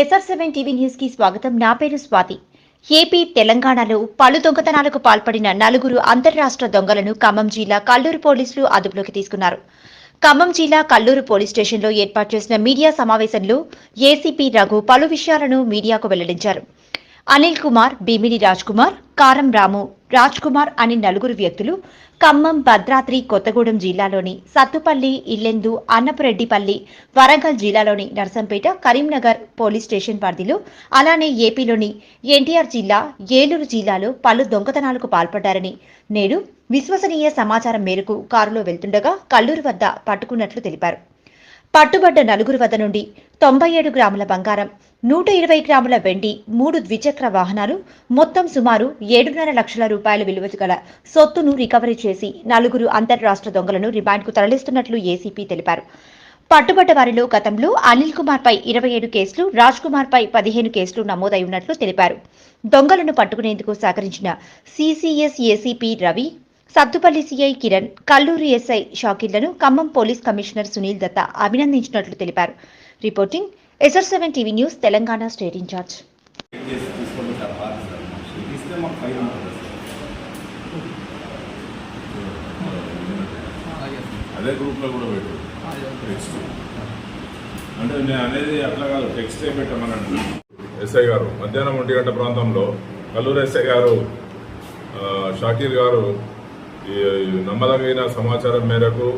SR seven TV న్యూస్కి స్వాగతం. నా పేరు స్వాతి. ఏపీ తెలంగాణలో పలు దొంగతనాలకు పాల్పడిన నలుగురు అంతర్రాష్ట్ర దొంగలను ఖమ్మం జిల్లా కల్లూరు పోలీసులు అదుపులోకి తీసుకున్నారు. ఖమ్మం జిల్లా కల్లూరు పోలీస్ స్టేషన్లో ఏర్పాటు చేసిన మీడియా సమావేశంలో ఏసీపీ రఘు పలు విషయాలను మీడియాకు వెల్లడించారు. అనిల్ కుమార్ భీమిని రాజ్ కుమార్ కారం రాము రాజ్ కుమార్ అని నలుగురు వ్యక్తులు ఖమ్మం భద్రాద్రి కొత్తగూడెం జిల్లాలోని సత్తుపల్లి ఇల్లెందు అన్నపురెడ్డిపల్లి వరంగల్ జిల్లాలోని నర్సంపేట కరీంనగర్ పోలీస్ స్టేషన్ పరిధిలో అలానే ఏపీలోని ఎన్టీఆర్ జిల్లా ఏలూరు జిల్లాలో పలు దొంగతనాలకు పాల్పడ్డారని నేడు విశ్వసనీయ సమాచారం మేరకు కారులో వెళ్తుండగా కల్లూరు వద్ద పట్టుకున్నట్లు తెలిపారు. పట్టుబడ్డ నలుగురు వద్ద నుండి తొంభై ఏడు గ్రాముల బంగారం నూట ఇరవై గ్రాముల వెండి మూడు ద్విచక్ర వాహనాలు మొత్తం సుమారు ఏడున్నర లక్షల రూపాయల విలువ గల సొత్తును రికవరీ చేసి నలుగురు అంతర్రాష్ట్ర దొంగలను రిమాండ్కు తరలిస్తున్నట్లు ఏసీపీ తెలిపారు. పట్టుబడ్డ వారిలో గతంలో అనిల్ కుమార్ పై ఇరవై ఏడు కేసులు రాజ్ కుమార్ పై పదిహేను కేసులు నమోదై ఉన్నట్లు తెలిపారు. దొంగలను పట్టుకునేందుకు సహకరించిన CCS ACP Ravi Sathupalli CI Kiran Kallur SI షాకిర్లను Khammam police commissioner Sunil దత్త అభినందించినట్లు తెలిపారు. Reporting SR seven TV news Telangana state incharge. చేసి తీసుకోండి సార్ అదే గ్రూప్లో కూడా పెట్టు. టెక్స్ట్ అంటే నేను అనేది అట్లా కాదు టెక్స్టే పెట్టమనండి ఎస్ఐ గారు మధ్యాహ్నం ఒంటి గంట ప్రాంతంలో కల్లూరు ఎస్ఐ గారు షాకీర్ గారు ఈ నమ్మదగిన సమాచారం మేరకు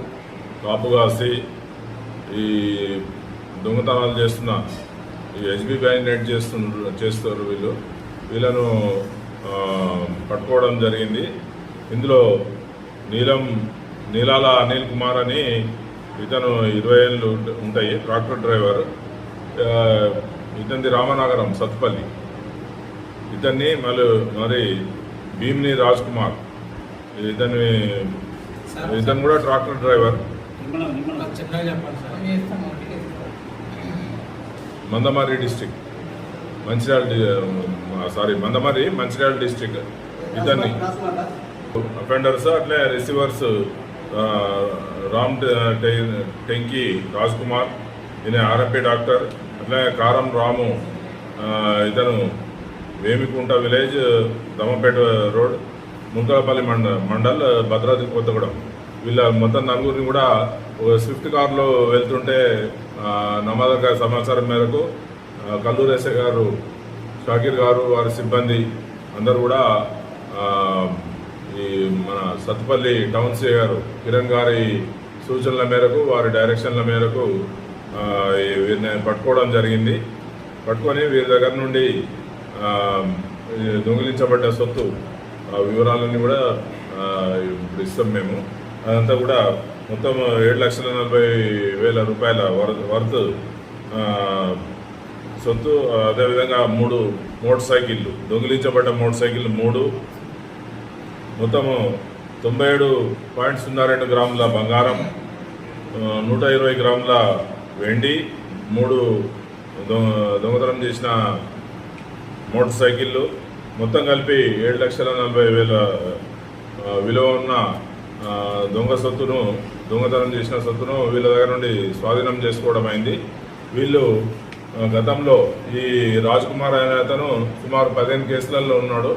కాపు కాసి ఈ దొంగతనాలు చేస్తున్న ఈ ఎస్బీ బ్యాంక్ నెట్ చేస్తున్నారు చేస్తారు వీళ్ళు. వీళ్ళను పట్టుకోవడం జరిగింది. ఇందులో నీలం నీలాల అనిల్ కుమార్ అని ఇతను ఇరవై ఏళ్ళు ఉంటాయి ట్రాక్టర్ డ్రైవర్. ఇతనిది రామనగరం సత్పల్లి. ఇతన్ని మళ్ళీ మరి భీమిని రాజ్ కుమార్. ఇతని ఇతను కూడా tractor driver. Mandamarri district Mancherial sorry Mandamarri Mancherial district ఇతన్ని. అఫెండర్స్ అట్లే రిసీవర్స్ రామ్ టెంకి రాజ్ కుమార్ ఈయన ఆర్ఎంపీ డాక్టర్ అట్లే కారం రాము ఇతను వేమికుంట విలేజ్ దమ్మపేట రోడ్. మునకలపల్లి మండ మండల్ భద్రాద్రి కొత్తగూడెం. వీళ్ళ మొత్తం నలుగురిని కూడా ఒక స్విఫ్ట్ కార్లో వెళ్తుంటే ఆ, నమ్మదగ్గ సమాచారం మేరకు ఆ, కల్లూరు ఎస్ఐ గారు షాకీర్ గారు వారి సిబ్బంది అందరూ కూడా ఈ మన సత్తుపల్లి టౌన్ సీ గారు కిరణ్ గారి సూచనల మేరకు వారి డైరెక్షన్ల మేరకు వీరిని పట్టుకోవడం జరిగింది. పట్టుకొని వీరి దగ్గర నుండి దొంగిలించబడ్డ సొత్తు ఆ వివరాలన్నీ కూడా ఇప్పుడు ఇస్తాం మేము. అదంతా కూడా మొత్తం ఏడు లక్షల నలభై వేల రూపాయల వర వర్త్ సొత్తు. అదేవిధంగా మూడు మోటార్ సైకిళ్ళు దొంగిలించబడ్డ మోటార్ సైకిళ్ళు మూడు. మొత్తము తొంభై ఏడు పాయింట్ సున్నా రెండు గ్రాముల బంగారం నూట ఇరవై గ్రాముల వెండి మూడు దొంగతనం చేసిన మోటార్ సైకిళ్ళు మొత్తం కలిపి ఏడు లక్షల నలభై వేల విలువ ఉన్న దొంగ సొత్తును దొంగతనం చేసిన సొత్తును వీళ్ళ దగ్గర నుండి స్వాధీనం చేసుకోవడం అయింది. వీళ్ళు గతంలో ఈ రాజ్ కుమార్ అనే అతను సుమారు పదిహేను కేసులలో ఉన్నాడు.